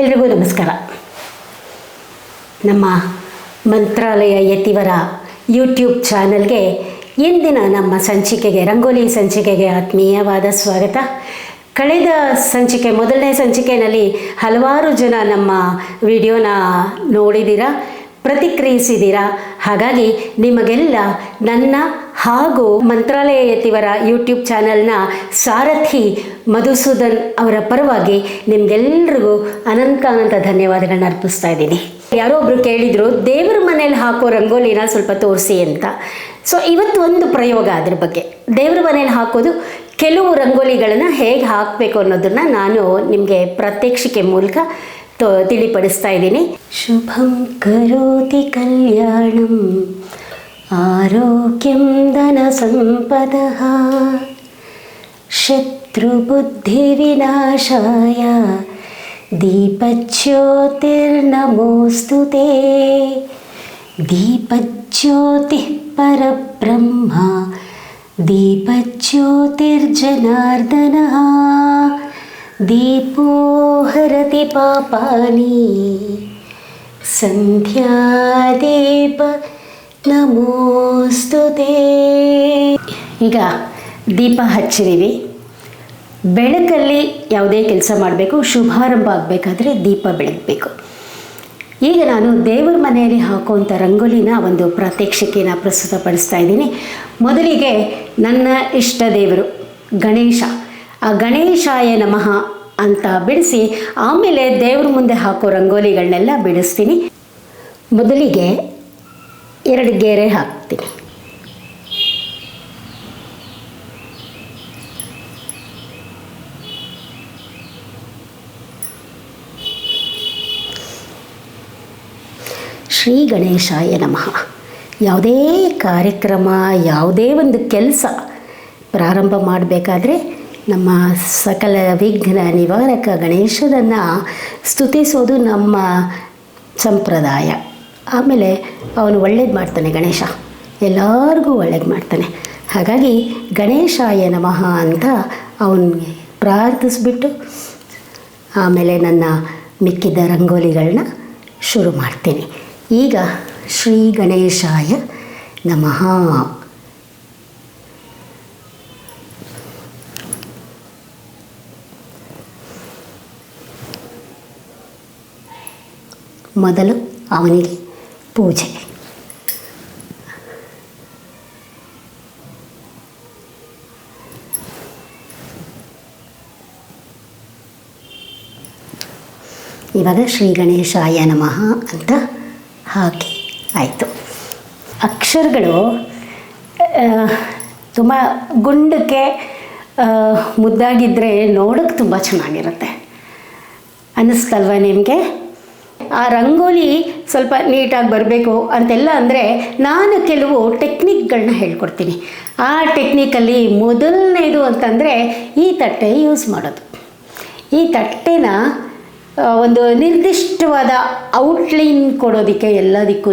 ಎಲ್ರಿಗೂ ನಮಸ್ಕಾರ. ನಮ್ಮ ಮಂತ್ರಾಲಯ ಯತಿವರ ಯೂಟ್ಯೂಬ್ ಚಾನಲ್ಗೆ ಇಂದಿನ ನಮ್ಮ ಸಂಚಿಕೆಗೆ, ರಂಗೋಲಿ ಸಂಚಿಕೆಗೆ ಆತ್ಮೀಯವಾದ ಸ್ವಾಗತ. ಕಳೆದ ಸಂಚಿಕೆ, ಮೊದಲನೇ ಸಂಚಿಕೆಯಲ್ಲಿ ಹಲವಾರು ಜನ ನಮ್ಮ ವಿಡಿಯೋನ ನೋಡಿದ್ದೀರಾ. ಪ್ರತಿಕ್ರಿಯಿಸಿದ್ದೀರಾ? ಹಾಗಾಗಿ ನಿಮಗೆಲ್ಲ ನನ್ನ ಹಾಗೂ ಮಂತ್ರಾಲಯ ಯತಿವರ ಯೂಟ್ಯೂಬ್ ಚಾನಲ್ನ ಸಾರಥಿ ಮಧುಸೂದನ್ ಅವರ ಪರವಾಗಿ ನಿಮ್ಗೆಲ್ರಿಗೂ ಅನಂತ ಅನಂತ ಧನ್ಯವಾದಗಳನ್ನ ಅರ್ಪಿಸ್ತಾ ಇದ್ದೀನಿ. ಯಾರೋ ಒಬ್ರು ಕೇಳಿದ್ರು, ದೇವರ ಮನೇಲಿ ಹಾಕೋ ರಂಗೋಲಿನ ಸ್ವಲ್ಪ ತೋರಿಸಿ ಅಂತ. ಸೊ ಇವತ್ತು ಒಂದು ಪ್ರಯೋಗ ಅದ್ರ ಬಗ್ಗೆ. ದೇವರ ಮನೇಲಿ ಹಾಕೋದು ಕೆಲವು ರಂಗೋಲಿಗಳನ್ನು ಹೇಗೆ ಹಾಕಬೇಕು ಅನ್ನೋದನ್ನ ನಾನು ನಿಮಗೆ ಪ್ರಾತ್ಯಕ್ಷಿಕೆ ಮೂಲಕ ತಿಳಿಪಡಿಸ್ತಾ ಇದ್ದೀನಿ. तिपपडस्तानि शुभं करोति कल्याणम् आरोग्यं धनसम्पदः शत्रुबुद्धिविनाशाय दीपज्योतिर्नमोऽस्तु ते दीपज्योतिःपरब्रह्मा दीपज्योतिर्जनार्दनः दीपो हरति पापानि ಸಂಧ್ಯಾದೀಪ ನಮೋಸ್ತು ಈಗ ದೀಪ ಹಚ್ಚಿದೀವಿ ಬೆಳಕಲ್ಲಿ ಯಾವುದೇ ಕೆಲಸ ಮಾಡಬೇಕು ಶುಭಾರಂಭ ಆಗಬೇಕಾದ್ರೆ ದೀಪ ಬೆಳಗಬೇಕು ಈಗ ನಾನು ದೇವರ ಮನೆಯಲ್ಲಿ ಹಾಕುವಂಥ ರಂಗೋಲಿನ ಒಂದು ಪ್ರಾತ್ಯಕ್ಷಿಕೆನ ಪ್ರಸ್ತುತಪಡಿಸ್ತಾ ಇದ್ದೀನಿ ಮೊದಲಿಗೆ ನನ್ನ ಇಷ್ಟ ದೇವರು ಗಣೇಶ ಆ ಗಣೇಶಾಯ ನಮಃ ಅಂತ ಬಿಡಿಸಿ ಆಮೇಲೆ ದೇವ್ರ ಮುಂದೆ ಹಾಕೋ ರಂಗೋಲಿಗಳನ್ನೆಲ್ಲ ಬಿಡಿಸ್ತೀನಿ. ಮೊದಲಿಗೆ ಎರಡು ಗೆರೆ ಹಾಕ್ತೀನಿ. ಶ್ರೀ ಗಣೇಶಾಯ ನಮಃ. ಯಾವುದೇ ಕಾರ್ಯಕ್ರಮ, ಯಾವುದೇ ಒಂದು ಕೆಲಸ ಪ್ರಾರಂಭ ಮಾಡಬೇಕಾದ್ರೆ ನಮ್ಮ ಸಕಲ ವಿಘ್ನ ನಿವಾರಕ ಗಣೇಶನನ್ನು ಸ್ತುತಿಸೋದು ನಮ್ಮ ಸಂಪ್ರದಾಯ. ಆಮೇಲೆ ಅವನು ಒಳ್ಳೇದು ಮಾಡ್ತಾನೆ ಗಣೇಶ. ಎಲ್ಲರಿಗೂ ಒಳ್ಳೇದು ಮಾಡ್ತಾನೆ. ಹಾಗಾಗಿ ಗಣೇಶಾಯ ನಮಃ ಅಂತ ಅವನಿಗೆ ಪ್ರಾರ್ಥಿಸ್ಬಿಟ್ಟು ಆಮೇಲೆ ನನ್ನ ಮಿಕ್ಕಿದ್ದ ರಂಗೋಲಿಗಳನ್ನ ಶುರು ಮಾಡ್ತೀನಿ. ಈಗ ಶ್ರೀ ಗಣೇಶಾಯ ನಮಃ. ಮೊದಲು ಅವನಿಗೆ ಪೂಜೆ. ಇವಾಗ ಶ್ರೀ ಗಣೇಶಾಯ ನಮಃ ಅಂತ ಹಾಕಿ ಆಯಿತು. ಅಕ್ಷರಗಳು ತುಂಬ ಗುಂಡಕ್ಕೆ ಮುದ್ದಾಗಿದ್ದರೆ ನೋಡೋಕ್ಕೆ ತುಂಬ ಚೆನ್ನಾಗಿರುತ್ತೆ. ಅನ್ನಿಸ್ತಲ್ವ ನಿಮಗೆ? ಆ ರಂಗೋಲಿ ಸ್ವಲ್ಪ ನೀಟಾಗಿ ಬರಬೇಕು ಅಂತೆಲ್ಲ ಅಂದರೆ ನಾನು ಕೆಲವು ಟೆಕ್ನಿಕ್ಗಳನ್ನ ಹೇಳ್ಕೊಡ್ತೀನಿ. ಆ ಟೆಕ್ನಿಕಲ್ಲಿ ಮೊದಲನೇದು ಅಂತಂದರೆ ಈ ತಟ್ಟೆ ಯೂಸ್ ಮಾಡೋದು. ಈ ತಟ್ಟೆನ ಒಂದು ನಿರ್ದಿಷ್ಟವಾದ ಔಟ್ಲೈನ್ ಕೊಡೋದಕ್ಕೆ ಎಲ್ಲದಕ್ಕೂ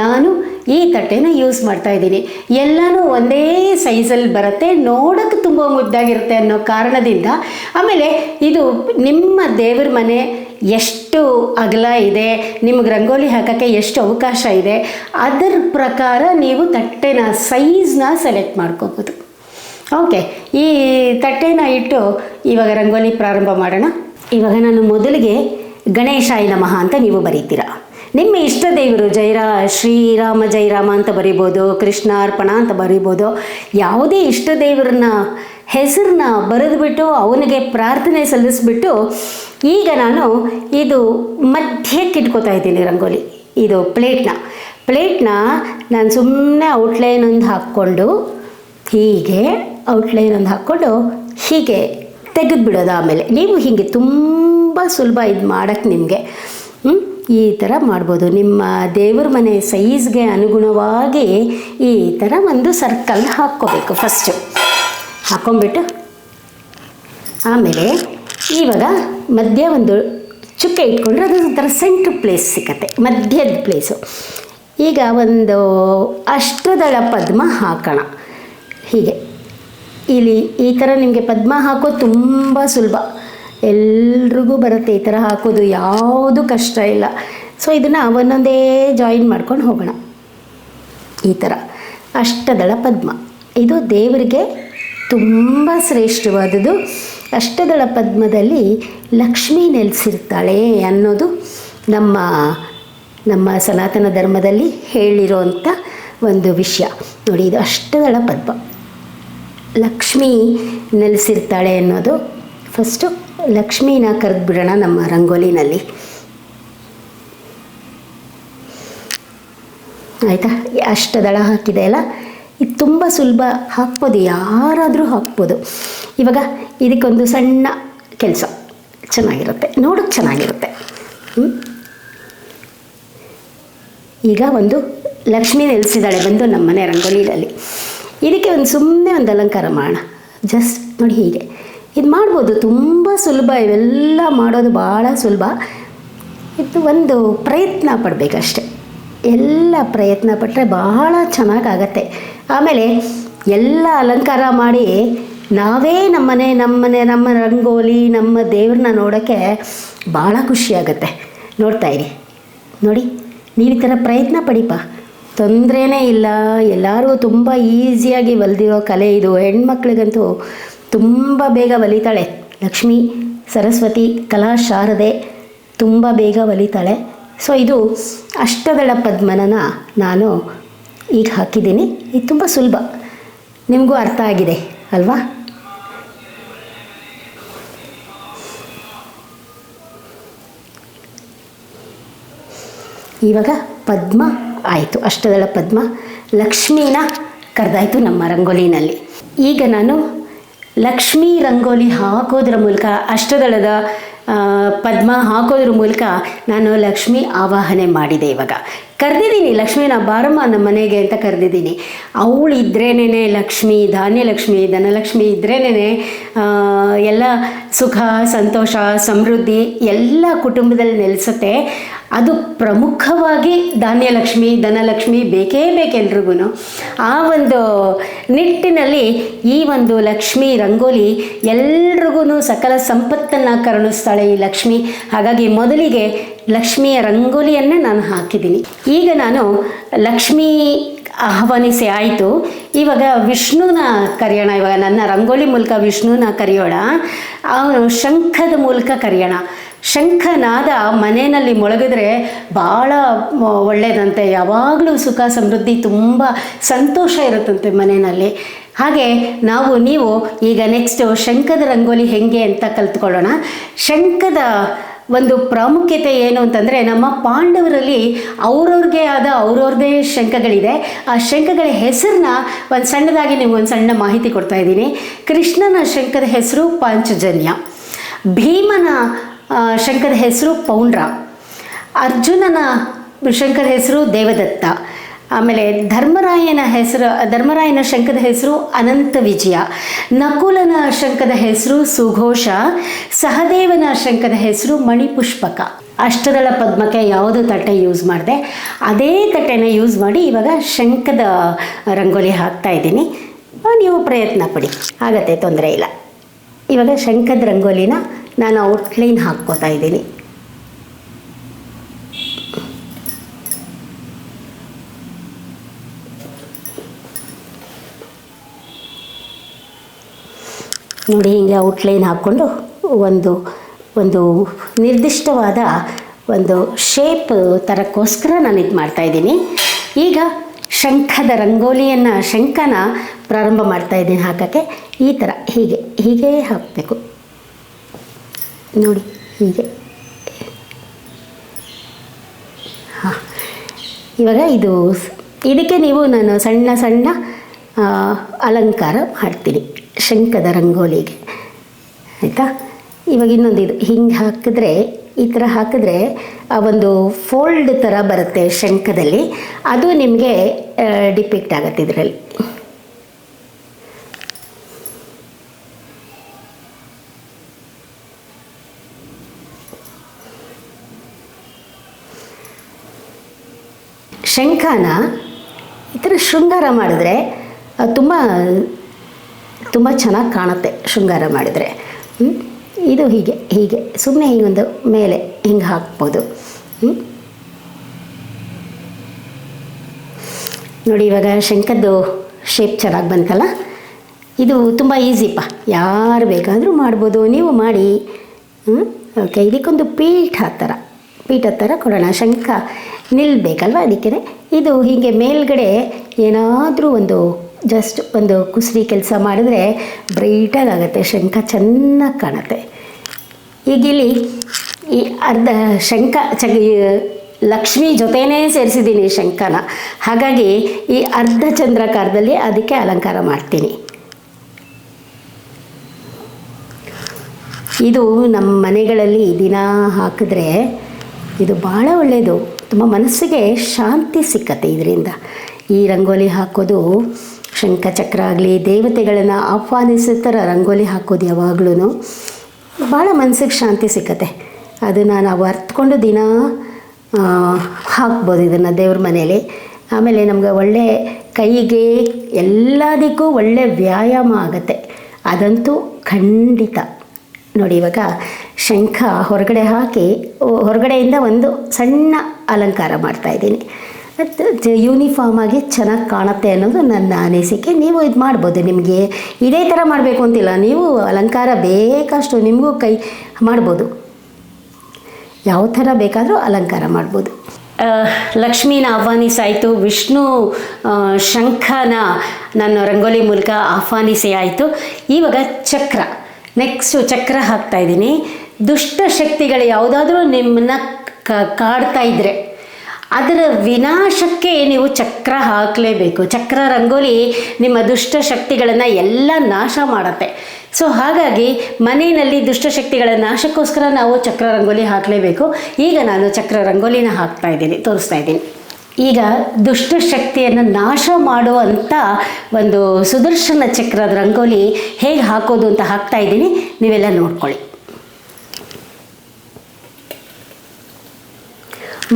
ನಾನು ಈ ತಟ್ಟೆನ ಯೂಸ್ ಮಾಡ್ತಾ ಇದ್ದೀನಿ. ಎಲ್ಲನೂ ಒಂದೇ ಸೈಜಲ್ಲಿ ಬರುತ್ತೆ ನೋಡೋಕ್ಕೆ ತುಂಬ ಮುದ್ದಾಗಿರುತ್ತೆ ಅನ್ನೋ ಕಾರಣದಿಂದ ಆಮೇಲೆ ಇದು ನಿಮ್ಮ ದೇವ್ರ ಮನೆ ಎಷ್ಟು ಅಗಲ ಇದೆ, ನಿಮಗೆ ರಂಗೋಲಿ ಹಾಕೋಕ್ಕೆ ಎಷ್ಟು ಅವಕಾಶ ಇದೆ, ಅದರ ಪ್ರಕಾರ ನೀವು ತಟ್ಟೆನ ಸೈಜ್ನ ಸೆಲೆಕ್ಟ್ ಮಾಡ್ಕೋಬೋದು. ಓಕೆ ಈ ತಟ್ಟೆನ ಇಟ್ಟು ಇವಾಗ ರಂಗೋಲಿ ಪ್ರಾರಂಭ ಮಾಡೋಣ. ಇವಾಗ ನಾನು ಮೊದಲಿಗೆ ಗಣೇಶಾಯ ನಮಃ ಅಂತ ನೀವು ಬರೀತೀರಾ. ನಿಮ್ಮ ಇಷ್ಟ ದೇವರು ಜೈರಾ ಶ್ರೀರಾಮ ಜೈರಾಮ ಅಂತ ಬರಿಬೋದು ಕೃಷ್ಣಾರ್ಪಣ ಅಂತ ಬರಿಬೋದು, ಯಾವುದೇ ಇಷ್ಟ ದೇವರನ್ನ, ಹೆಸರನ್ನ ಬರೆದುಬಿಟ್ಟು ಅವನಿಗೆ ಪ್ರಾರ್ಥನೆ ಸಲ್ಲಿಸ್ಬಿಟ್ಟು ಈಗ ನಾನು ಇದು ಮಧ್ಯಕ್ಕೆ ಇಟ್ಕೋತಾ ಇದ್ದೀನಿ ರಂಗೋಲಿ ಇದು ಪ್ಲೇಟ್ನ ಪ್ಲೇಟ್ನ ನಾನು ಸುಮ್ಮನೆ ಔಟ್ಲೈನ್ ಒಂದು ಹಾಕ್ಕೊಂಡು ಹೀಗೆ ಔಟ್ಲೈನ್ ಒಂದು ಹಾಕ್ಕೊಂಡು ಹೀಗೆ ತೆಗೆದು ಬಿಡೋದು ಆಮೇಲೆ ನೀವು ಹೀಗೆ ತುಂಬ ಸುಲಭ ಇದು ಮಾಡೋಕ್ಕೆ ನಿಮಗೆ? ಈ ಥರ ಮಾಡ್ಬೋದು. ನಿಮ್ಮ ದೇವ್ರ ಮನೆ ಸೈಜ್ಗೆ ಅನುಗುಣವಾಗಿ ಈ ಥರ ಒಂದು ಸರ್ಕಲ್ ಹಾಕ್ಕೋಬೇಕು ಫಸ್ಟು ಹಾಕ್ಕೊಂಬಿಟ್ಟು ಆಮೇಲೆ ಇವಾಗ ಮಧ್ಯ ಒಂದು ಚುಕ್ಕೆ ಇಟ್ಕೊಂಡ್ರೆ ಅದು ಒಂಥರ ಸೆಂಟ್ರ್ ಪ್ಲೇಸ್ ಸಿಕ್ಕತ್ತೆ ಮಧ್ಯದ ಪ್ಲೇಸು ಈಗ ಒಂದು ಅಷ್ಟದಳ ಪದ್ಮ ಹಾಕೋಣ. ಹೀಗೆ. ಇಲ್ಲಿ ಈ ಥರ ನಿಮಗೆ ಪದ್ಮ ಹಾಕೋದು ತುಂಬ ಸುಲಭ. ಎಲ್ರಿಗೂ ಬರುತ್ತೆ ಈ ಥರ ಹಾಕೋದು, ಯಾವುದು ಕಷ್ಟ ಇಲ್ಲ. ಸೊ ಇದನ್ನು ಒಂದೊಂದೇ ಜಾಯಿನ್ ಮಾಡ್ಕೊಂಡು ಹೋಗೋಣ. ಈ ಥರ. ಅಷ್ಟದಳ ಪದ್ಮ. ಇದು ದೇವರಿಗೆ ತುಂಬ ಶ್ರೇಷ್ಠವಾದದ್ದು. ಅಷ್ಟದಳ ಪದ್ಮದಲ್ಲಿ ಲಕ್ಷ್ಮೀ ನೆಲೆಸಿರ್ತಾಳೆ ಅನ್ನೋದು ನಮ್ಮ ನಮ್ಮ ಸನಾತನ ಧರ್ಮದಲ್ಲಿ ಹೇಳಿರೋವಂಥ ಒಂದು ವಿಷಯ. ನೋಡಿ, ಇದು ಅಷ್ಟದಳ ಪದ್ಮ. ಲಕ್ಷ್ಮಿ ನೆಲೆಸಿರ್ತಾಳೆ ಅನ್ನೋದು. ಫಸ್ಟು ಲಕ್ಷ್ಮೀನ ಕರೆದ್ಬಿಡೋಣ ನಮ್ಮ ರಂಗೋಲಿನಲ್ಲಿ. ಆಯಿತಾ? ಅಷ್ಟದಳ ಹಾಕಿದೆ ಅಲ್ಲ? ಇದು ತುಂಬ ಸುಲಭ. ಹಾಕ್ಬೋದು, ಯಾರಾದರೂ ಹಾಕ್ಬೋದು. ಇವಾಗ ಇದಕ್ಕೊಂದು ಸಣ್ಣ ಕೆಲಸ. ಚೆನ್ನಾಗಿರುತ್ತೆ. ನೋಡೋಕ್ಕೆ ಚೆನ್ನಾಗಿರುತ್ತೆ. ಈಗ ಒಂದು ಲಕ್ಷ್ಮಿ ನೆಲೆಸಿದಾಳೆ ಬಂದು ನಮ್ಮನೆ ರಂಗೋಲಿಯಲ್ಲಿ ಇದಕ್ಕೆ ಒಂದು ಸುಮ್ಮನೆ ಒಂದು ಅಲಂಕಾರ ಮಾಡೋಣ. ಜಸ್ಟ್ ನೋಡಿ ಹೀಗೆ. ಇದು ಮಾಡ್ಬೋದು. ತುಂಬ ಸುಲಭ. ಇವೆಲ್ಲ ಮಾಡೋದು ಭಾಳ ಸುಲಭ. ಇದು ಒಂದು ಪ್ರಯತ್ನ ಪಡಬೇಕಷ್ಟೆ. ಎಲ್ಲ ಪ್ರಯತ್ನ ಪಟ್ಟರೆ ಬಹಳ ಚೆನ್ನಾಗಾಗತ್ತೆ. ಆಮೇಲೆ ಎಲ್ಲ ಅಲಂಕಾರ ಮಾಡಿ ನಾವೇ ನಮ್ಮನೆ ನಮ್ಮನೆ, ನಮ್ಮ ರಂಗೋಲಿ, ನಮ್ಮ ದೇವ್ರನ್ನ ನೋಡೋಕ್ಕೆ ಭಾಳ ಖುಷಿಯಾಗತ್ತೆ. ನೋಡ್ತಾಯಿರಿ ನೋಡಿ, ನೀವು ಈ ಥರ ಪ್ರಯತ್ನ ಪಡಿಪ ತೊಂದರೆನೇ ಇಲ್ಲ. ಎಲ್ಲರಿಗೂ ತುಂಬ ಈಸಿಯಾಗಿ ಹೊಲ್ದಿರೋ ಕಲೆ ಇದು. ಹೆಣ್ಮಕ್ಳಿಗಂತೂ ತುಂಬ ಬೇಗ ಒಲಿತಾಳೆ. ಲಕ್ಷ್ಮಿ, ಸರಸ್ವತಿ, ಕಲಾ ಶಾರದೆ ತುಂಬ ಬೇಗ ಒಲಿತಾಳೆ. ಸೊ ಇದು ಅಷ್ಟದಳ ಪದ್ಮನ ನಾನು ಈಗ ಹಾಕಿದ್ದೀನಿ. ಇದು ತುಂಬ ಸುಲಭ. ನಿಮಗೂ ಅರ್ಥ ಆಗಿದೆ ಅಲ್ವಾ? ಇವಾಗ ಪದ್ಮ ಆಯಿತು. ಅಷ್ಟದಳ ಪದ್ಮ ಲಕ್ಷ್ಮೀನ ಕರೆದಾಯಿತು ನಮ್ಮ ರಂಗೋಲಿನಲ್ಲಿ. ಈಗ ನಾನು ಲಕ್ಷ್ಮೀ ರಂಗೋಲಿ ಹಾಕೋದ್ರ ಮೂಲಕ, ಅಷ್ಟದಳದ ಪದ್ಮ ಹಾಕೋದ್ರ ಮೂಲಕ ನಾನು ಲಕ್ಷ್ಮಿ ಆವಾಹನೆ ಮಾಡಿದೆ ಇವಾಗ. ಕರೆದಿದ್ದೀನಿ ಲಕ್ಷ್ಮೀನ ಬಾರಮ್ಮ ನಮ್ಮ ಮನೆಗೆ ಅಂತ ಕರೆದಿದ್ದೀನಿ. ಅವಳು ಇದ್ರೇನೇ ಲಕ್ಷ್ಮಿ, ಧಾನ್ಯಲಕ್ಷ್ಮಿ, ಧನಲಕ್ಷ್ಮಿ ಇದ್ರೇನೆ ಎಲ್ಲ ಸುಖ, ಸಂತೋಷ, ಸಮೃದ್ಧಿ ಎಲ್ಲ ಕುಟುಂಬದಲ್ಲಿ ನೆಲೆಸುತ್ತೆ. ಅದು ಪ್ರಮುಖವಾಗಿ ಧಾನ್ಯಲಕ್ಷ್ಮಿ, ಧನಲಕ್ಷ್ಮಿ ಬೇಕೇ ಬೇಕೆಲ್ರಿಗೂ ಆ ಒಂದು ನಿಟ್ಟಿನಲ್ಲಿ ಈ ಒಂದು ಲಕ್ಷ್ಮಿ ರಂಗೋಲಿ ಎಲ್ರಿಗೂ ಸಕಲ ಸಂಪತ್ತನ್ನು ಕರುಣಿಸ್ತಾಳೆ ಈ ಲಕ್ಷ್ಮಿ. ಹಾಗಾಗಿ ಮೊದಲಿಗೆ ಲಕ್ಷ್ಮಿಯ ರಂಗೋಲಿಯನ್ನೇ ನಾನು ಹಾಕಿದ್ದೀನಿ. ಈಗ ನಾನು ಲಕ್ಷ್ಮಿ ಆಹ್ವಾನಿಸಿ ಆಯಿತು. ಇವಾಗ ವಿಷ್ಣುನ ಕರೆಯೋಣ. ಇವಾಗ ನನ್ನ ರಂಗೋಲಿ ಮೂಲಕ ವಿಷ್ಣುನ ಕರೆಯೋಣ. ಅವನು ಶಂಖದ ಮೂಲಕ ಕರೆಯೋಣ. ಶಂಖನಾದ ಮನೆಯಲ್ಲಿ ಮೊಳಗಿದ್ರೆ ಭಾಳ ಒಳ್ಳೆಯದಂತೆ ಯಾವಾಗಲೂ ಸುಖ, ಸಮೃದ್ಧಿ ತುಂಬ ಸಂತೋಷ ಇರುತ್ತಂತೆ ಮನೆಯಲ್ಲಿ. ಹಾಗೆ ನಾವು, ನೀವು ಈಗ ನೆಕ್ಸ್ಟು ಶಂಖದ ರಂಗೋಲಿ ಹೆಂಗೆ ಅಂತ ಕಲ್ತ್ಕೊಳ್ಳೋಣ. ಶಂಖದ ಒಂದು ಪ್ರಾಮುಖ್ಯತೆ ಏನು ಅಂತಂದರೆ, ನಮ್ಮ ಪಾಂಡವರಲ್ಲಿ ಅವ್ರವ್ರಿಗೆ ಆದ ಅವ್ರವ್ರದ್ದೇ ಶಂಖಗಳಿದೆ. ಆ ಶಂಖಗಳ ಹೆಸರನ್ನ ಒಂದು ಸಣ್ಣದಾಗಿ ನಿಮ್ಗೆ ಒಂದು ಸಣ್ಣ ಮಾಹಿತಿ ಕೊಡ್ತಾ ಇದ್ದೀನಿ. ಕೃಷ್ಣನ ಶಂಖದ ಹೆಸರು ಪಾಂಚಜನ್ಯ. ಭೀಮನ ಶಂಖದ ಹೆಸರು ಪೌಂಡ್ರ. ಅರ್ಜುನನ ಶಂಕರ ಹೆಸರು ದೇವದತ್ತ. ಆಮೇಲೆ ಧರ್ಮರಾಯನ ಹೆಸರು, ಧರ್ಮರಾಯನ ಶಂಕದ ಹೆಸರು ಅನಂತ ವಿಜಯ. ನಕುಲನ ಶಂಕದ ಹೆಸರು ಸುಘೋಷ. ಸಹದೇವನ ಶಂಕದ ಹೆಸರು ಮಣಿಪುಷ್ಪಕ. ಅಷ್ಟದಳ ಪದ್ಮಕ್ಕೆ ಯಾವುದು ತಟ್ಟೆ ಯೂಸ್ ಮಾಡಿದೆ, ಅದೇ ತಟ್ಟೆನ ಯೂಸ್ ಮಾಡಿ ಇವಾಗ ಶಂಕದ ರಂಗೋಲಿ ಹಾಕ್ತಾ ಇದ್ದೀನಿ. ನೀವು ಪ್ರಯತ್ನ ಪಡಿ, ಆಗತ್ತೆ ತೊಂದರೆ ಇಲ್ಲ. ಇವಾಗ ಶಂಖದ ರಂಗೋಲಿನ ನಾನು ಔಟ್ಲೈನ್ ಹಾಕ್ಕೋತಾ ಇದ್ದೀನಿ. ನೋಡಿ ಹೀಗೆ ಔಟ್ಲೈನ್ ಹಾಕ್ಕೊಂಡು ಒಂದು ಒಂದು ನಿರ್ದಿಷ್ಟವಾದ ಒಂದು ಶೇಪ್ ಥರಕ್ಕೋಸ್ಕರ ನಾನು ಇದು ಮಾಡ್ತಾಯಿದ್ದೀನಿ ಈಗ ಶಂಖದ ರಂಗೋಲಿಯನ್ನು, ಶಂಖನ ಪ್ರಾರಂಭ ಮಾಡ್ತಾ ಇದ್ದೀನಿ ಹಾಕೋಕ್ಕೆ. ಈ ಥರ ಹೀಗೆ ಹೀಗೆ ಹಾಕಬೇಕು. ನೋಡಿ, ಹೀಗೆ. ಹಾಂ, ಇವಾಗ ಇದು ಇದಕ್ಕೆ ನೀವು ನಾನು ಸಣ್ಣ ಸಣ್ಣ ಅಲಂಕಾರ ಮಾಡ್ತೀನಿ ಶಂಖದ ರಂಗೋಲಿಗೆ. ಆಯಿತಾ? ಇವಾಗ ಇನ್ನೊಂದು ಇದು, ಹಿಂಗೆ ಹಾಕಿದ್ರೆ, ಈ ಥರ ಹಾಕಿದ್ರೆ, ಆ ಒಂದು ಫೋಲ್ಡ್ ಥರ ಬರುತ್ತೆ ಶಂಖದಲ್ಲಿ. ಅದು ನಿಮಗೆ ಡಿಪಿಕ್ಟ್ ಆಗುತ್ತೆ ಇದರಲ್ಲಿ. ಶಂಖನ ಈ ಥರ ಶೃಂಗಾರ ಮಾಡಿದ್ರೆ ತುಂಬ ತುಂಬ ಚೆನ್ನಾಗಿ ಕಾಣುತ್ತೆ ಶೃಂಗಾರ ಮಾಡಿದರೆ. ಇದು ಹೀಗೆ ಹೀಗೆ ಸುಮ್ಮನೆ ಹೀಗೊಂದು ಮೇಲೆ ಹಿಂಗೆ ಹಾಕ್ಬೋದು? ನೋಡಿ ಇವಾಗ ಶಂಖದ್ದು ಶೇಪ್ ಚೆನ್ನಾಗಿ ಬಂತಲ್ಲ? ಇದು ತುಂಬ ಈಸಿಪ್ಪ ಯಾರು ಬೇಕಾದರೂ ಮಾಡ್ಬೋದು, ನೀವು ಮಾಡಿ. ಓಕೆ ಇದಕ್ಕೊಂದು ಪೀಠ ಥರ. ಪೀಠ ಥರ ಕೊಡೋಣ. ಶಂಖ ನಿಲ್ಲಬೇಕಲ್ವ ಅದಕ್ಕೆ ಇದು ಹೀಗೆ ಮೇಲ್ಗಡೆ ಏನಾದರೂ ಒಂದು ಜಸ್ಟ್ ಒಂದು ಕುಸ್ರಿ ಕೆಲಸ ಮಾಡಿದ್ರೆ ಬ್ರೈಟಾಗುತ್ತೆ ಶಂಖ ಚೆನ್ನಾಗಿ ಕಾಣುತ್ತೆ. ಈಗ ಇಲ್ಲಿ ಈ ಅರ್ಧ ಶಂಖ ಚ ಲಕ್ಷ್ಮಿ ಜೊತೆನೇ ಸೇರಿಸಿದ್ದೀನಿ ಶಂಖನ ಹಾಗಾಗಿ ಈ ಅರ್ಧ ಚಂದ್ರಾಕಾರದಲ್ಲಿ ಅದಕ್ಕೆ ಅಲಂಕಾರ ಮಾಡ್ತೀನಿ. ಇದು ನಮ್ಮ ಮನೆಗಳಲ್ಲಿ ದಿನ ಹಾಕಿದ್ರೆ ಇದು ಭಾಳ ಒಳ್ಳೆಯದು. ತುಂಬ ಮನಸ್ಸಿಗೆ ಶಾಂತಿ ಸಿಕ್ಕತ್ತೆ ಇದರಿಂದ. ಈ ರಂಗೋಲಿ ಹಾಕೋದು ಶಂಖಚಕ್ರ ಆಗಲಿ, ದೇವತೆಗಳನ್ನು ಆಹ್ವಾನಿಸೋ ಥರ ರಂಗೋಲಿ ಹಾಕೋದು ಯಾವಾಗ್ಲೂ ಭಾಳ ಮನಸ್ಸಿಗೆ ಶಾಂತಿ ಸಿಕ್ಕತ್ತೆ. ಅದನ್ನು ನಾವು ಅರ್ತ್ಕೊಂಡು ದಿನ ಹಾಕ್ಬೋದು ಇದನ್ನು ದೇವ್ರ ಮನೇಲಿ ಆಮೇಲೆ ನಮಗೆ ಒಳ್ಳೆ ಕೈಗೆ ಎಲ್ಲದಕ್ಕೂ ಒಳ್ಳೆ ವ್ಯಾಯಾಮ ಆಗುತ್ತೆ. ಅದಂತೂ ಖಂಡಿತ. ನೋಡಿ ಇವಾಗ ಶಂಖ ಹೊರಗಡೆ ಹಾಕಿ ಹೊರಗಡೆಯಿಂದ ಒಂದು ಸಣ್ಣ ಅಲಂಕಾರ ಮಾಡ್ತಾ ಇದ್ದೀನಿ. ಅದು ಯೂನಿಫಾರ್ಮ್ ಆಗಿ ಚೆನ್ನಾಗಿ ಕಾಣುತ್ತೆ ಅನ್ನೋದು ನನ್ನ ಅನಿಸಿಕೆ. ನೀವು ಇದು ಮಾಡ್ಬೋದು. ನಿಮಗೆ ಇದೇ ಥರ ಮಾಡಬೇಕು ಅಂತಿಲ್ಲ. ನೀವು ಅಲಂಕಾರ ಬೇಕಷ್ಟು ನಿಮಗೂ ಕೈ ಮಾಡ್ಬೋದು. ಯಾವ ಥರ ಬೇಕಾದರೂ ಅಲಂಕಾರ ಮಾಡ್ಬೋದು. ಲಕ್ಷ್ಮೀನ ಆಹ್ವಾನಿಸಾಯಿತು. ವಿಷ್ಣು ಶಂಖನ ನಾನು ರಂಗೋಲಿ ಮೂಲಕ ಆಹ್ವಾನಿಸಿ ಆಯಿತು. ಇವಾಗ ಚಕ್ರ. ನೆಕ್ಸ್ಟು ಚಕ್ರ ಹಾಕ್ತಾ ಇದ್ದೀನಿ. ದುಷ್ಟ ಶಕ್ತಿಗಳು ಯಾವುದಾದ್ರೂ ನಿಮ್ಮನ್ನ ಕಾಡ್ತಾ ಇದ್ದರೆ ಅದರ ವಿನಾಶಕ್ಕೆ ನೀವು ಚಕ್ರ ಹಾಕಲೇಬೇಕು. ಚಕ್ರ ರಂಗೋಲಿ ನಿಮ್ಮ ದುಷ್ಟ ಶಕ್ತಿಗಳನ್ನು ಎಲ್ಲ ನಾಶ ಮಾಡುತ್ತೆ. ಸೊ ಹಾಗಾಗಿ ಮನೆಯಲ್ಲಿ ದುಷ್ಟಶಕ್ತಿಗಳ ನಾಶಕ್ಕೋಸ್ಕರ ನಾವು ಚಕ್ರ ರಂಗೋಲಿ ಹಾಕಲೇಬೇಕು. ಈಗ ನಾನು ಚಕ್ರ ರಂಗೋಲಿನ ಹಾಕ್ತಾ ಇದ್ದೀನಿ, ತೋರಿಸ್ತಾ ಇದ್ದೀನಿ. ಈಗ ದುಷ್ಟಶಕ್ತಿಯನ್ನು ನಾಶ ಮಾಡುವಂಥ ಒಂದು ಸುದರ್ಶನ ಚಕ್ರದ ರಂಗೋಲಿ ಹೇಗೆ ಹಾಕೋದು ಅಂತ ಹಾಕ್ತಾ ಇದ್ದೀನಿ, ನೀವೆಲ್ಲ ನೋಡ್ಕೊಳ್ಳಿ.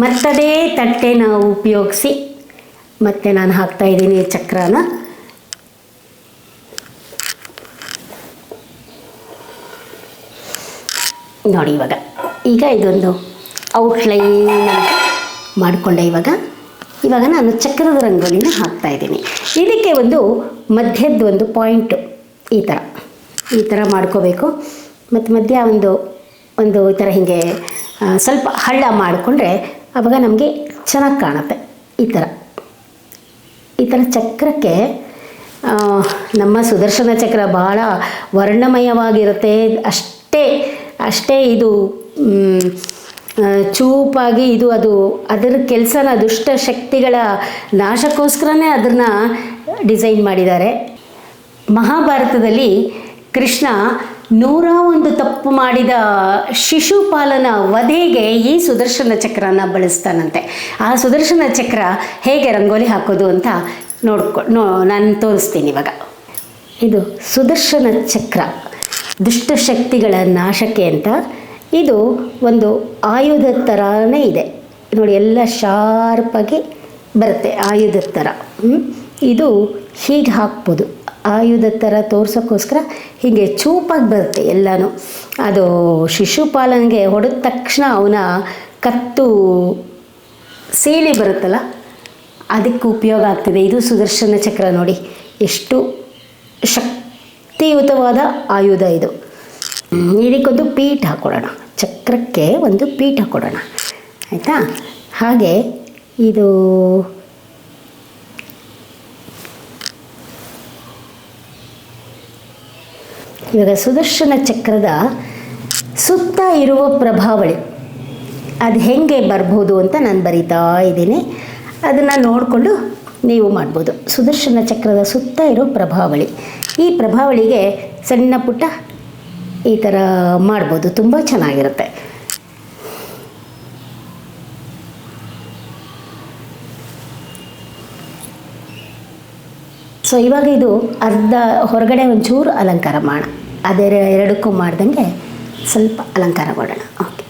ಮತ್ತದೇ ತಟ್ಟೆನ ಉಪಯೋಗಿಸಿ, ಮತ್ತೆ ನಾನು ಹಾಕ್ತಾ ಇದ್ದೀನಿ ಚಕ್ರನ. ನೋಡಿ ಇವಾಗ, ಈಗ ಇದೊಂದು ಔಟ್ಲೈನ್ ಮಾಡಿಕೊಂಡೆ ಇವಾಗ. ಇವಾಗ ನಾನು ಚಕ್ರದ ರಂಗೋಲಿನ ಹಾಕ್ತಾ ಇದ್ದೀನಿ. ಇದಕ್ಕೆ ಒಂದು ಮಧ್ಯದ ಒಂದು ಪಾಯಿಂಟು ಈ ಥರ ಈ ಥರ ಮಾಡ್ಕೋಬೇಕು. ಮತ್ತು ಮಧ್ಯ ಒಂದು ಒಂದು ಈ ಥರ ಹೀಗೆ ಸ್ವಲ್ಪ ಹಳ್ಳ ಮಾಡಿಕೊಂಡ್ರೆ ಆವಾಗ ನಮಗೆ ಚೆನ್ನಾಗಿ ಕಾಣುತ್ತೆ. ಈ ಥರ ಈ ಥರ ಚಕ್ರಕ್ಕೆ ನಮ್ಮ ಸುದರ್ಶನ ಚಕ್ರ ಬಹಳ ವರ್ಣಮಯವಾಗಿರುತ್ತೆ. ಅಷ್ಟೇ ಅಷ್ಟೇ ಇದು ಚೂಪಾಗಿ ಇದು ಅದು, ಅದರ ಕೆಲಸನ ದುಷ್ಟ ಶಕ್ತಿಗಳ ನಾಶಕ್ಕೋಸ್ಕರನೇ ಅದನ್ನು ಡಿಸೈನ್ ಮಾಡಿದ್ದಾರೆ. ಮಹಾಭಾರತದಲ್ಲಿ ಕೃಷ್ಣ ನೂರ ಒಂದು ತಪ್ಪು ಮಾಡಿದ ಶಿಶುಪಾಲನ ವಧೆಗೆ ಈ ಸುದರ್ಶನ ಚಕ್ರನ ಬಳಸ್ತಾನಂತೆ. ಆ ಸುದರ್ಶನ ಚಕ್ರ ಹೇಗೆ ರಂಗೋಲಿ ಹಾಕೋದು ಅಂತ ನೋಡ್ಕೊ, ನೋ, ನಾನು ತೋರಿಸ್ತೀನಿ ಇವಾಗ. ಇದು ಸುದರ್ಶನ ಚಕ್ರ ದುಷ್ಟಶಕ್ತಿಗಳ ನಾಶಕ್ಕೆ ಅಂತ. ಇದು ಒಂದು ಆಯುಧ ಥರನೇ ಇದೆ. ನೋಡಿ, ಎಲ್ಲ ಶಾರ್ಪಾಗಿ ಬರುತ್ತೆ ಆಯುಧ ಥರ ಇದು ಹೀಗೆ ಹಾಕ್ಬೋದು. ಆಯುಧ ಥರ ತೋರ್ಸೋಕ್ಕೋಸ್ಕರ ಹೀಗೆ ಚೂಪಾಗಿ ಬರುತ್ತೆ ಎಲ್ಲನೂ. ಅದು ಶಿಶುಪಾಲನಿಗೆ ಹೊಡೆದ ತಕ್ಷಣ ಅವನ ಕತ್ತು ಸೀಳಿ ಬರುತ್ತಲ್ಲ, ಅದಕ್ಕೆ ಉಪಯೋಗ ಆಗ್ತಿದೆ. ಇದು ಸುದರ್ಶನ ಚಕ್ರ ನೋಡಿ. ಎಷ್ಟು ಶಕ್ತಿಯುತವಾದ ಆಯುಧ ಇದು. ಇದಕ್ಕೊಂದು ಪೀಠ ಹಾಕ್ಕೊಡೋಣ ಚಕ್ರಕ್ಕೆ ಒಂದು ಪೀಠ ಕೊಡೋಣ. ಆಯಿತಾ? ಹಾಗೆ ಇದು ಇವಾಗ ಸುದರ್ಶನ ಚಕ್ರದ ಸುತ್ತ ಇರುವ ಪ್ರಭಾವಳಿ. ಅದು ಹೆಂಗೆ ಬರ್ಬೋದು ಅಂತ ನಾನು ಬರಿತಾ ಇದ್ದೀನಿ. ಅದನ್ನು ನೋಡಿಕೊಂಡು ನೀವು ಮಾಡ್ಬೋದು. ಸುದರ್ಶನ ಚಕ್ರದ ಸುತ್ತ ಇರೋ ಪ್ರಭಾವಳಿ. ಈ ಪ್ರಭಾವಳಿಗೆ ಸಣ್ಣ ಪುಟ್ಟ ಈ ಥರ ಮಾಡ್ಬೋದು. ತುಂಬ ಚೆನ್ನಾಗಿರುತ್ತೆ. ಸೊ ಇವಾಗ ಇದು ಅರ್ಧ, ಹೊರಗಡೆ ಒಂಚೂರು ಅಲಂಕಾರ ಮಾಡೋಣ. ಅದೇ ಎರಡಕ್ಕೂ ಮಾಡ್ದಂಗೆ ಸ್ವಲ್ಪ ಅಲಂಕಾರ ಮಾಡೋಣ. ಓಕೆ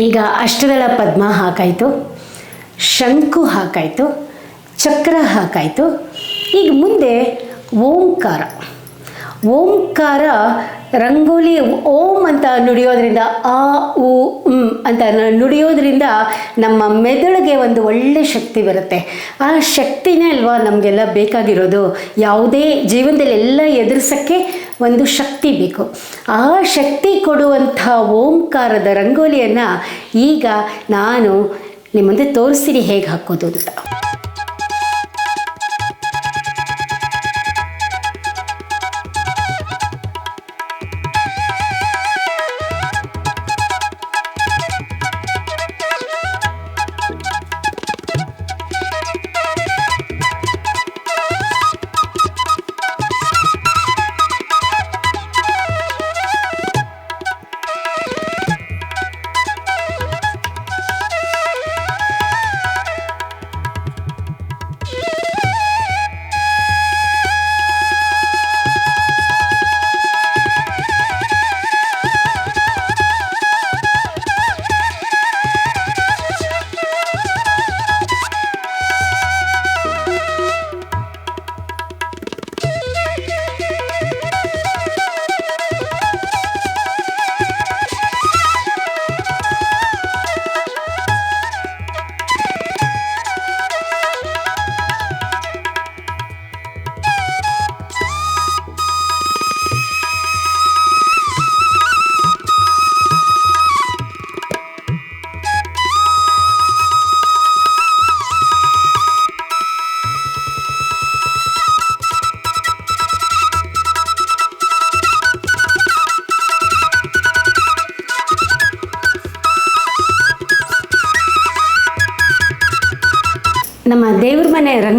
ಈಗ ಅಷ್ಟದಳ ಪದ್ಮ ಹಾಕಾಯಿತು ಶಂಕು ಹಾಕಾಯಿತು ಚಕ್ರ ಹಾಕಾಯಿತು. ಈಗ ಮುಂದೆ ಓಂಕಾರ. ಓಂಕಾರ ರಂಗೋಲಿ ಓಂ ಅಂತ ನುಡಿಯೋದ್ರಿಂದ ಆ, ಉ ಅಂತ ನುಡಿಯೋದ್ರಿಂದ ನಮ್ಮ ಮೆದುಳಿಗೆ ಒಂದು ಒಳ್ಳೆ ಶಕ್ತಿ ಬರುತ್ತೆ. ಆ ಶಕ್ತಿನೇ ಅಲ್ವಾ ನಮಗೆಲ್ಲ ಬೇಕಾಗಿರೋದು. ಯಾವುದೇ ಜೀವನದಲ್ಲಿ ಎಲ್ಲ ಎದುರಿಸೋಕ್ಕೆ ಒಂದು ಶಕ್ತಿ ಬೇಕು. ಆ ಶಕ್ತಿ ಕೊಡುವಂಥ ಓಂಕಾರದ ರಂಗೋಲಿಯನ್ನು ಈಗ ನಾನು ನಿಮ್ಮ ಮುಂದೆ ತೋರಿಸ್ತೀನಿ ಹೇಗೆ ಹಾಕೋದು ಅಂತ.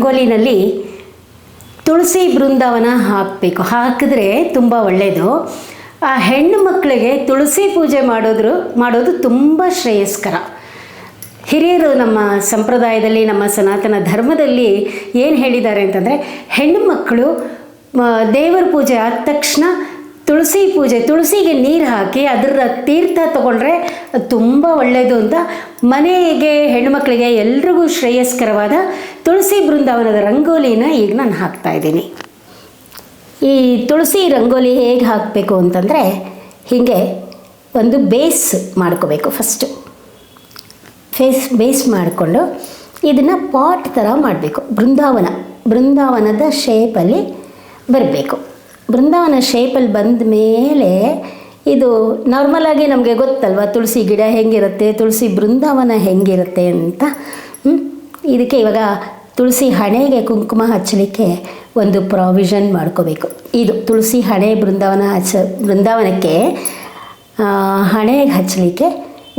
ರಂಗೋಲಿನಲ್ಲಿ ತುಳಸಿ ಬೃಂದಾವನ ಹಾಕಬೇಕು. ಹಾಕಿದ್ರೆ ತುಂಬ ಒಳ್ಳೆಯದು ಆ ಹೆಣ್ಣು ಮಕ್ಕಳಿಗೆ ತುಳಸಿ ಪೂಜೆ ಮಾಡೋದ್ರು, ಮಾಡೋದು ತುಂಬ ಶ್ರೇಯಸ್ಕರ. ಹಿರಿಯರು ನಮ್ಮ ಸಂಪ್ರದಾಯದಲ್ಲಿ, ನಮ್ಮ ಸನಾತನ ಧರ್ಮದಲ್ಲಿ ಏನು ಹೇಳಿದ್ದಾರೆ ಅಂತಂದರೆ, ಹೆಣ್ಣು ಮಕ್ಕಳು ದೇವರ ಪೂಜೆ ಆದ ತಕ್ಷಣ ತುಳಸಿ ಪೂಜೆ, ತುಳಸಿಗೆ ನೀರು ಹಾಕಿ ಅದರ ತೀರ್ಥ ತಗೊಂಡ್ರೆ ಅದು ತುಂಬ ಒಳ್ಳೆಯದು ಅಂತ ಮನೆಗೆ ಹೆಣ್ಣುಮಕ್ಕಳಿಗೆ ಎಲ್ರಿಗೂ ಶ್ರೇಯಸ್ಕರವಾದ ತುಳಸಿ ಬೃಂದಾವನದ ರಂಗೋಲಿನ ಈಗ ನಾನು ಹಾಕ್ತಾ ಇದ್ದೀನಿ. ಈ ತುಳಸಿ ರಂಗೋಲಿ ಹೇಗೆ ಹಾಕಬೇಕು ಅಂತಂದರೆ ಹೀಗೆ ಒಂದು ಬೇಸ್ ಮಾಡ್ಕೋಬೇಕು ಫಸ್ಟು ಫೇಸ್, ಬೇಸ್ ಮಾಡಿಕೊಂಡು ಇದನ್ನು ಪಾಟ್ ಥರ ಮಾಡಬೇಕು. ಬೃಂದಾವನ, ಬೃಂದಾವನದ ಶೇಪಲ್ಲಿ ಬರಬೇಕು. ಬೃಂದಾವನ ಶೇಪಲ್ಲಿ ಬಂದ ಮೇಲೆ ಇದು ನಾರ್ಮಲಾಗಿ ನಮಗೆ ಗೊತ್ತಲ್ವ? ತುಳಸಿ ಗಿಡ ಹೆಂಗಿರುತ್ತೆ? ತುಳಸಿ ಬೃಂದಾವನ ಹೆಂಗಿರುತ್ತೆ ಅಂತ. ಇದಕ್ಕೆ ಇವಾಗ ತುಳಸಿ ಹಣೆಗೆ ಕುಂಕುಮ ಹಚ್ಚಲಿಕ್ಕೆ ಒಂದು ಪ್ರಾವಿಷನ್ ಮಾಡ್ಕೋಬೇಕು. ಇದು ತುಳಸಿ ಹಣೆ ಬೃಂದಾವನ ಹಚ್ಚ, ಬೃಂದಾವನಕ್ಕೆ ಹಣೆಗೆ ಹಚ್ಚಲಿಕ್ಕೆ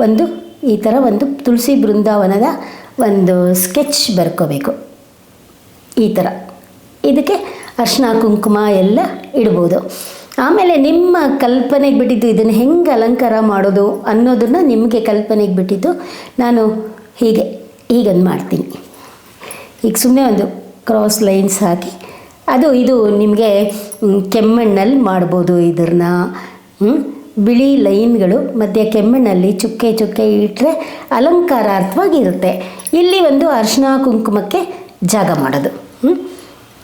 ಒಂದು, ಈ ಥರ ಒಂದು ತುಳಸಿ ಬೃಂದಾವನದ ಒಂದು ಸ್ಕೆಚ್ ಬರ್ಕೋಬೇಕು. ಈ ಥರ ಇದಕ್ಕೆ ಅರ್ಶಿನ ಕುಂಕುಮ ಎಲ್ಲ ಇಡ್ಬೋದು. ಆಮೇಲೆ ನಿಮ್ಮ ಕಲ್ಪನೆಗೆ ಬಿಟ್ಟಿದ್ದು ಇದನ್ನು ಹೆಂಗೆ ಅಲಂಕಾರ ಮಾಡೋದು ಅನ್ನೋದನ್ನು ನಿಮಗೆ ಕಲ್ಪನೆಗೆ ಬಿಟ್ಟಿದ್ದು ನಾನು ಹೀಗೆ ಹೀಗನ್ನು ಮಾಡ್ತೀನಿ. ಈಗ ಸುಮ್ಮನೆ ಒಂದು ಕ್ರಾಸ್ ಲೈನ್ಸ್ ಹಾಕಿ, ಅದು ಇದು ನಿಮಗೆ ಕೆಮ್ಮಣ್ಣಲ್ಲಿ ಮಾಡ್ಬೋದು ಇದನ್ನ ಬಿಳಿ ಲೈನ್ಗಳು ಮಧ್ಯೆ ಕೆಮ್ಮಣ್ಣಲ್ಲಿ ಚುಕ್ಕೆ ಚುಕ್ಕೆ ಇಟ್ಟರೆ ಅಲಂಕಾರಾರ್ಥವಾಗಿರುತ್ತೆ. ಇಲ್ಲಿ ಒಂದು ಅರ್ಶಿನ ಕುಂಕುಮಕ್ಕೆ ಜಾಗ ಮಾಡೋದು. ಹ್ಮ್?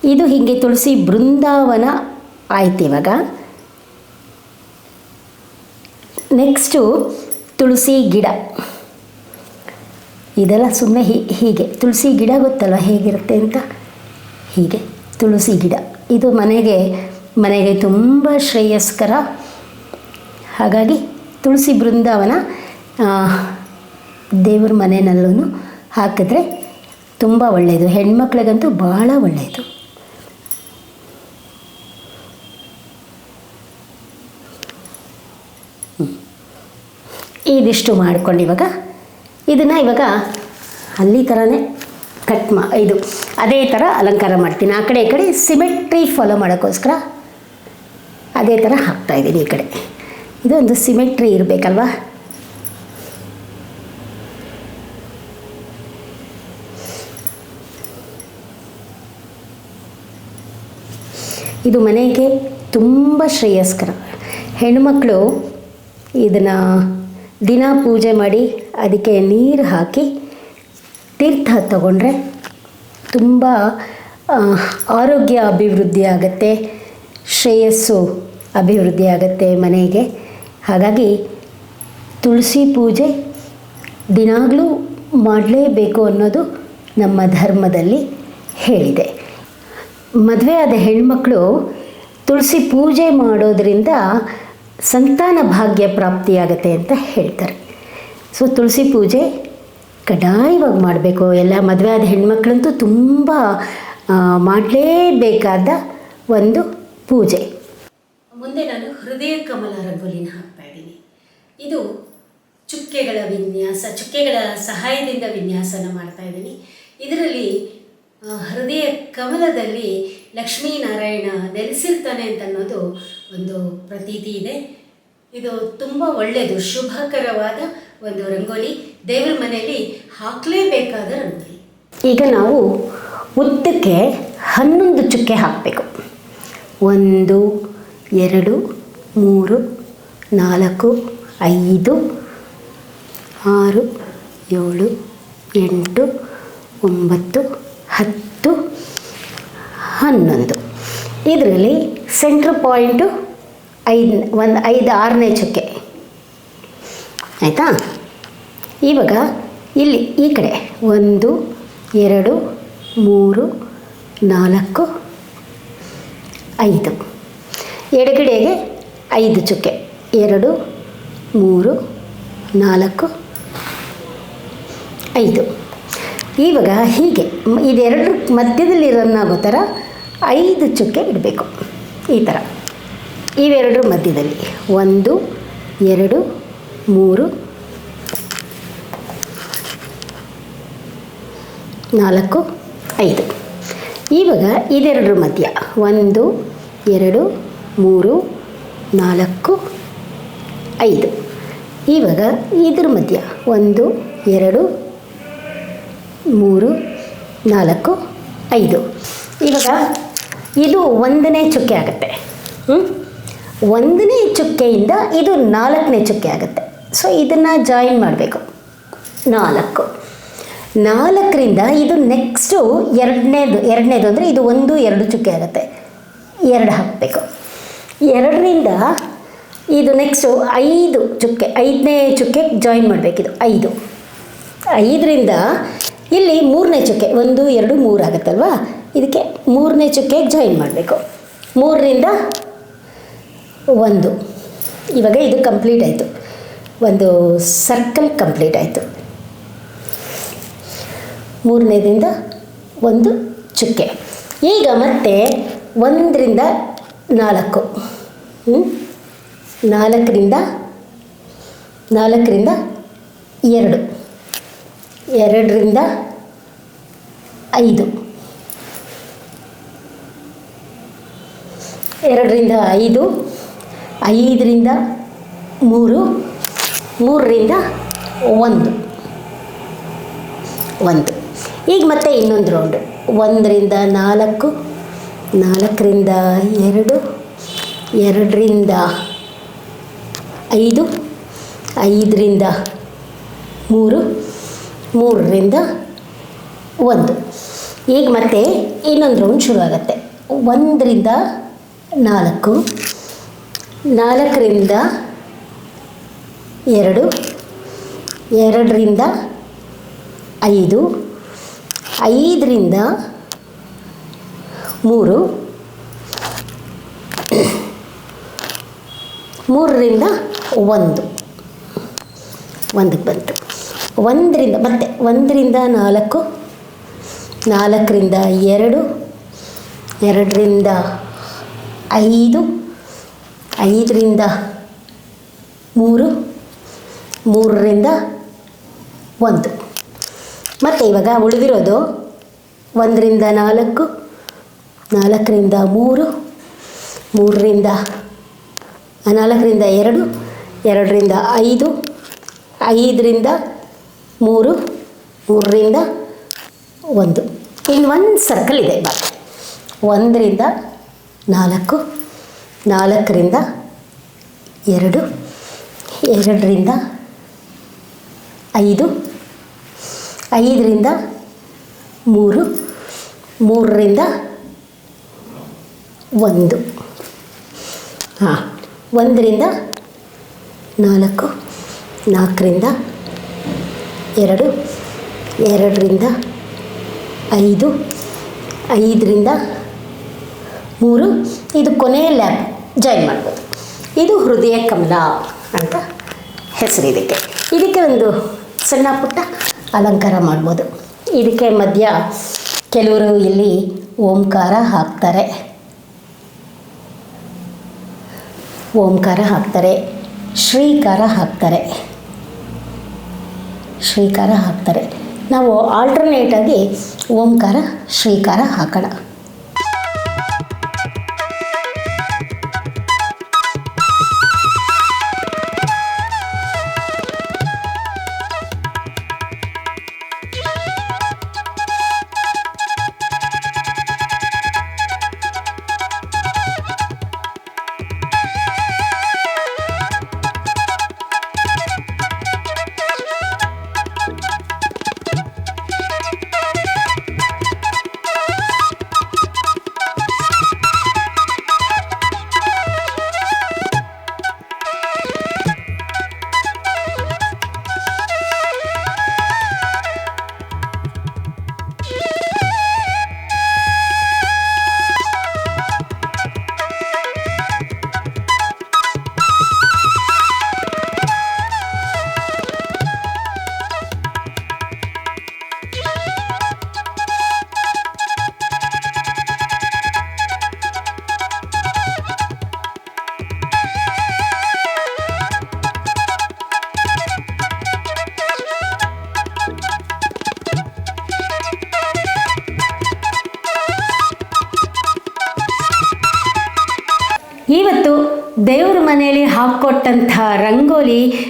ಇದು ಹೀಗೆ ತುಳಸಿ ಬೃಂದಾವನ ಆಯ್ತು ಇವಾಗ. ನೆಕ್ಸ್ಟು ತುಳಸಿ ಗಿಡ. ಇದೆಲ್ಲ ಸುಮ್ಮನೆ ಹೀಗೆ. ತುಳಸಿ ಗಿಡ ಗೊತ್ತಲ್ಲ ಹೇಗಿರುತ್ತೆ ಅಂತ? ಹೀಗೆ, ತುಳಸಿ ಗಿಡ. ಇದು ಮನೆಗೆ ಮನೆಗೆ ತುಂಬ ಶ್ರೇಯಸ್ಕರ. ಹಾಗಾಗಿ ತುಳಸಿ ಬೃಂದಾವನ ದೇವ್ರ ಮನೆಯಲ್ಲೂ ಹಾಕಿದ್ರೆ ತುಂಬ ಒಳ್ಳೆಯದು ಹೆಣ್ಮಕ್ಳಿಗಂತೂ ಭಾಳ ಒಳ್ಳೆಯದು ಇದಿಷ್ಟು ಮಾಡ್ಕೊಂಡು ಇವಾಗ ಇದನ್ನು ಇವಾಗ ಅಲ್ಲಿ ಥರನೇ ಕಟ್ ಮಾ ಇದು ಅದೇ ಥರ ಅಲಂಕಾರ ಮಾಡ್ತೀನಿ. ಆ ಕಡೆ ಈ ಕಡೆ ಸಿಮೆಟ್ರಿ ಫಾಲೋ ಮಾಡೋಕ್ಕೋಸ್ಕರ ಅದೇ ಥರ ಹಾಕ್ತಾಯಿದ್ದೀನಿ ಈ ಕಡೆ. ಇದೊಂದು ಸಿಮೆಟ್ರಿ ಇರಬೇಕಲ್ವಾ? ಇದು ಮನೆಗೆ ತುಂಬ ಶ್ರೇಯಸ್ಕರ. ಹೆಣ್ಮಕ್ಳು ಇದನ್ನು ದಿನ ಪೂಜೆ ಮಾಡಿ ಅದಕ್ಕೆ ನೀರು ಹಾಕಿ ತೀರ್ಥ ತಗೊಂಡ್ರೆ ತುಂಬ ಆರೋಗ್ಯ ಅಭಿವೃದ್ಧಿ ಆಗುತ್ತೆ, ಶ್ರೇಯಸ್ಸು ಅಭಿವೃದ್ಧಿ ಆಗುತ್ತೆ ಮನೆಗೆ. ಹಾಗಾಗಿ ತುಳಸಿ ಪೂಜೆ ದಿನಾಗಲೂ ಮಾಡಲೇಬೇಕು ಅನ್ನೋದು ನಮ್ಮ ಧರ್ಮದಲ್ಲಿ ಹೇಳಿದೆ. ಮದುವೆ ಆದ ಹೆಣ್ಮಕ್ಕಳು ತುಳಸಿ ಪೂಜೆ ಮಾಡೋದ್ರಿಂದ ಸಂತಾನ ಭಾಗ್ಯ ಪ್ರಾಪ್ತಿಯಾಗತ್ತೆ ಅಂತ ಹೇಳ್ತಾರೆ. ಸೊ ತುಳಸಿ ಪೂಜೆ ಕಡ್ಡಾಯವಾಗಿ ಮಾಡಬೇಕು. ಎಲ್ಲ ಮದುವೆ ಆದ ಹೆಣ್ಮಕ್ಳಂತೂ ತುಂಬ ಮಾಡಲೇಬೇಕಾದ ಒಂದು ಪೂಜೆ. ಮುಂದೆ ನಾನು ಹೃದಯ ಕಮಲ ರಂಗೋಲಿನ ಹಾಕ್ತಾ ಇದ್ದೀನಿ. ಇದು ಚುಕ್ಕೆಗಳ ವಿನ್ಯಾಸ, ಚುಕ್ಕೆಗಳ ಸಹಾಯದಿಂದ ವಿನ್ಯಾಸನ ಮಾಡ್ತಾ ಇದ್ದೀನಿ. ಇದರಲ್ಲಿ ಹೃದಯ ಕಮಲದಲ್ಲಿ ಲಕ್ಷ್ಮೀನಾರಾಯಣ ನೆಲೆಸಿರ್ತಾನೆ ಅಂತ ಅನ್ನೋದು ಒಂದು ಪ್ರತೀತಿ ಇದೆ. ಇದು ತುಂಬ ಒಳ್ಳೆಯದು, ಶುಭಕರವಾದ ಒಂದು ರಂಗೋಲಿ. ದೇವರ ಮನೆಯಲ್ಲಿ ಹಾಕಲೇಬೇಕಾದ ರಂಗೋಲಿ. ಈಗ ನಾವು ಉದ್ದಕ್ಕೆ ಹನ್ನೊಂದು ಚುಕ್ಕೆ ಹಾಕಬೇಕು. ಒಂದು, ಎರಡು, ಮೂರು, ನಾಲ್ಕು, ಐದು, ಆರು, ಏಳು, ಎಂಟು, ಒಂಬತ್ತು ಹತ್ತು, ಹನ್ನೊಂದು. ಇದರಲ್ಲಿ ಸೆಂಟ್ರ್ ಪಾಯಿಂಟು ಐದು, ಒಂದು ಐದು ಆರನೇ ಚುಕ್ಕೆ. ಆಯಿತಾ? ಇವಾಗ ಇಲ್ಲಿ ಈ ಕಡೆ ಒಂದು, ಎರಡು, ಮೂರು, ನಾಲ್ಕು, ಐದು. ಎಡಗಡೆಗೆ ಐದು ಚುಕ್ಕೆ. ಎರಡು, ಮೂರು, ನಾಲ್ಕು, ಐದು. ಇವಾಗ ಹೀಗೆ, ಇದೆರಡು ಇದೆರಡರ ಮಧ್ಯದಲ್ಲಿ ರನ್ ಆಗೋ ಥರ ಐದು ಚುಕ್ಕೆ ಇಡಬೇಕು, ಈ ಥರ ಇವೆರಡರ ಮಧ್ಯದಲ್ಲಿ, ಒಂದು, ಎರಡು, ಮೂರು, ನಾಲ್ಕು, ಐದು. ಇವಾಗ ಇದೆರಡರ ಮಧ್ಯ, ಒಂದು, ಎರಡು, ಮೂರು, ನಾಲ್ಕು, ಐದು. ಇವಾಗ ಇದ್ರ ಮಧ್ಯ, ಒಂದು, ಎರಡು ಮೂರು, ನಾಲ್ಕು, ಐದು. ಇವಾಗ ಇದು ಒಂದನೇ ಚುಕ್ಕೆ ಆಗುತ್ತೆ. ಹ್ಞೂ ಒಂದನೇ ಚುಕ್ಕೆಯಿಂದ ಇದು ನಾಲ್ಕನೇ ಚುಕ್ಕೆ ಆಗುತ್ತೆ. ಸೊ ಇದನ್ನು ಜಾಯಿನ್ ಮಾಡಬೇಕು. ನಾಲ್ಕು. ನಾಲ್ಕರಿಂದ ಇದು ನೆಕ್ಸ್ಟು ಎರಡನೇದು ಎರಡನೇದು ಅಂದರೆ ಇದು ಒಂದು, ಎರಡು ಚುಕ್ಕೆ ಆಗುತ್ತೆ. ಎರಡು ಹಾಕಬೇಕು. ಎರಡರಿಂದ ಇದು ನೆಕ್ಸ್ಟು ಐದು ಚುಕ್ಕೆ ಐದನೇ ಚುಕ್ಕೆ ಜಾಯಿನ್ ಮಾಡಬೇಕಿದು ಐದು. ಐದರಿಂದ ಇಲ್ಲಿ ಮೂರನೇ ಚುಕ್ಕೆ, ಒಂದು, ಎರಡು, ಮೂರು ಆಗುತ್ತಲ್ವಾ? ಇದಕ್ಕೆ ಮೂರನೇ ಚುಕ್ಕೆಗೆ ಜಾಯಿನ್ ಮಾಡಬೇಕು. ಮೂರರಿಂದ ಒಂದು. ಇವಾಗ ಇದು ಕಂಪ್ಲೀಟ್ ಆಯಿತು. ಒಂದು ಸರ್ಕಲ್ ಕಂಪ್ಲೀಟ್ ಆಯಿತು. ಮೂರನೇದಿಂದ ಒಂದು ಚುಕ್ಕೆ. ಈಗ ಮತ್ತೆ ಒಂದರಿಂದ ನಾಲ್ಕು? ನಾಲ್ಕರಿಂದ ನಾಲ್ಕರಿಂದ ಎರಡು. ಎರಡರಿಂದ ಐದು. ಎರಡರಿಂದ ಐದು, ಐದರಿಂದ ಮೂರು, ಮೂರರಿಂದ ಒಂದು. ಒಂದು. ಈಗ ಮತ್ತೆ ಇನ್ನೊಂದು ರೌಂಡು ಒಂದರಿಂದ ನಾಲ್ಕು, ನಾಲ್ಕರಿಂದ ಎರಡು, ಎರಡರಿಂದ ಐದು, ಐದರಿಂದ ಮೂರು ಮೂರರಿಂದ ಒಂದು. ಈಗ ಮತ್ತೆ ಇನ್ನೊಂದು ರೌಂಡ್ ಶುರು ಆಗುತ್ತೆ ಒಂದರಿಂದ ನಾಲ್ಕು, ನಾಲ್ಕರಿಂದ ಎರಡು, ಎರಡರಿಂದ ಐದು, ಐದರಿಂದ ಮೂರು, ಮೂರರಿಂದ ಒಂದು. ಒಂದಕ್ಕೆ ಬಂತು. ಒಂದರಿಂದ, ಮತ್ತೆ ಒಂದರಿಂದ ನಾಲ್ಕು, ನಾಲ್ಕರಿಂದ ಎರಡು, ಎರಡರಿಂದ ಐದು, ಐದರಿಂದ ಮೂರು, ಮೂರರಿಂದ ಒಂದು. ಮತ್ತೆ ಇವಾಗ ಉಳಿದಿರೋದು ಒಂದರಿಂದ ನಾಲ್ಕು, ನಾಲ್ಕರಿಂದ ಮೂರು, ಮೂರರಿಂದ, ನಾಲ್ಕರಿಂದ ಎರಡು, ಎರಡರಿಂದ ಐದು, ಐದರಿಂದ ಮೂರು, ಮೂರರಿಂದ ಒಂದು. ಇನ್ನು ಒಂದು ಸರ್ಕಲ್ ಇದೆ ಬಾಕಿ ಒಂದರಿಂದ ನಾಲ್ಕು, ನಾಲ್ಕರಿಂದ ಎರಡು, ಎರಡರಿಂದ ಐದು, ಐದರಿಂದ ಮೂರು, ಮೂರರಿಂದ ಒಂದು. ಹಾಂ, ಒಂದರಿಂದ ನಾಲ್ಕು, ನಾಲ್ಕರಿಂದ ಎರಡು, ಎರಡರಿಂದ ಐದು, ಐದರಿಂದ ಮೂರು. ಇದು ಕೊನೆಯ ಲ್ಯಾಬ್ ಜಾಯಿನ್ ಮಾಡ್ಬೋದು. ಇದು ಹೃದಯ ಕಮಲ ಅಂತ ಹೆಸರು ಇದಕ್ಕೆ ಇದಕ್ಕೆ ಒಂದು ಸಣ್ಣ ಪುಟ್ಟ ಅಲಂಕಾರ ಮಾಡ್ಬೋದು. ಇದಕ್ಕೆ ಮಧ್ಯ ಕೆಲವರು ಇಲ್ಲಿ ಓಂಕಾರ ಹಾಕ್ತಾರೆ. ಓಂಕಾರ ಹಾಕ್ತಾರೆ, ಶ್ರೀಕಾರ ಹಾಕ್ತಾರೆ. ಶ್ರೀಕಾರ ಹಾಕ್ತಾರೆ. ನಾವು ಆಲ್ಟರ್ನೇಟಾಗಿ ಓಂಕಾರ ಶ್ರೀಕಾರ ಹಾಕೋಣ.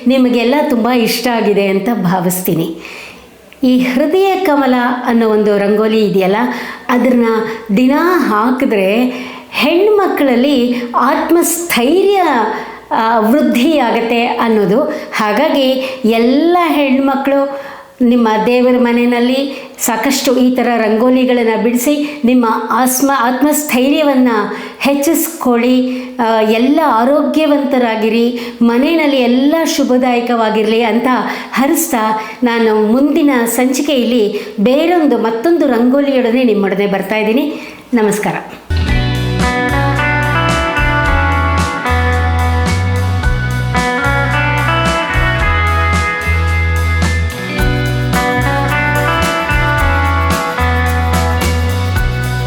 ನಿಮಗೆಲ್ಲ ತುಂಬ ಇಷ್ಟ ಆಗಿದೆ ಅಂತ ಭಾವಿಸ್ತೀನಿ. ಈ ಹೃದಯ ಕಮಲ ಅನ್ನೋ ಒಂದು ರಂಗೋಲಿ ಇದೆಯಲ್ಲ ಅದನ್ನು ದಿನ ಹಾಕಿದ್ರೆ ಹೆಣ್ಮಕ್ಕಳಲ್ಲಿ ಆತ್ಮಸ್ಥೈರ್ಯ ವೃದ್ಧಿಯಾಗತ್ತೆ ಅನ್ನೋದು. ಹಾಗಾಗಿ ಎಲ್ಲ ಹೆಣ್ಮಕ್ಳು ನಿಮ್ಮ ದೇವರ ಮನೆಯಲ್ಲಿ ಸಾಕಷ್ಟು ಈ ಥರ ರಂಗೋಲಿಗಳನ್ನು ಬಿಡಿಸಿ ನಿಮ್ಮ ಆಸ್ಮ ಆತ್ಮಸ್ಥೈರ್ಯವನ್ನು ಹೆಚ್ಚಿಸ್ಕೊಳ್ಳಿ. ಎಲ್ಲ ಆರೋಗ್ಯವಂತರಾಗಿರಿ. ಮನೆಯಲ್ಲಿ ಎಲ್ಲ ಶುಭದಾಯಕವಾಗಿರಲಿ ಅಂತ ಹರಿಸ್ತಾ ನಾನು ಮುಂದಿನ ಸಂಚಿಕೆಯಲ್ಲಿ ಬೇರೊಂದು ಮತ್ತೊಂದು ರಂಗೋಲಿಯೊಡನೆ ನಿಮ್ಮೊಡನೆ ಬರ್ತಾ ಇದ್ದೀನಿ. ನಮಸ್ಕಾರ.